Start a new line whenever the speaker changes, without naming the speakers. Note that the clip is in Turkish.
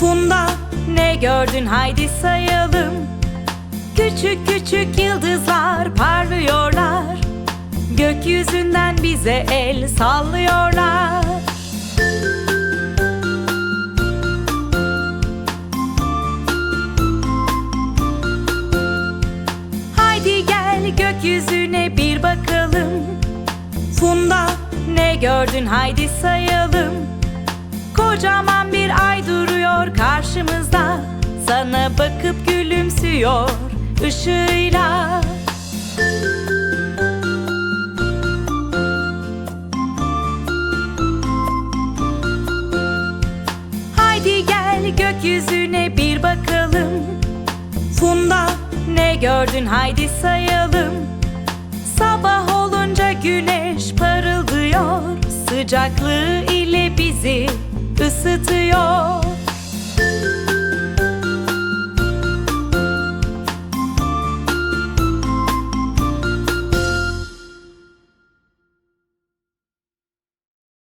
Funda ne gördün? Haydi sayalım. Küçük küçük yıldızlar parlıyorlar. Gökyüzünden bize el sallıyorlar. Haydi gel gökyüzüne bir bakalım. Funda ne gördün? Haydi sayalım. Kocaman bir ay karşımızda. Sana bakıp gülümsüyor ışığıyla. Haydi gel gökyüzüne bir bakalım. Funda ne gördün? Haydi sayalım. Sabah olunca güneş parıldıyor. Sıcaklığı ile bizi ısıtıyor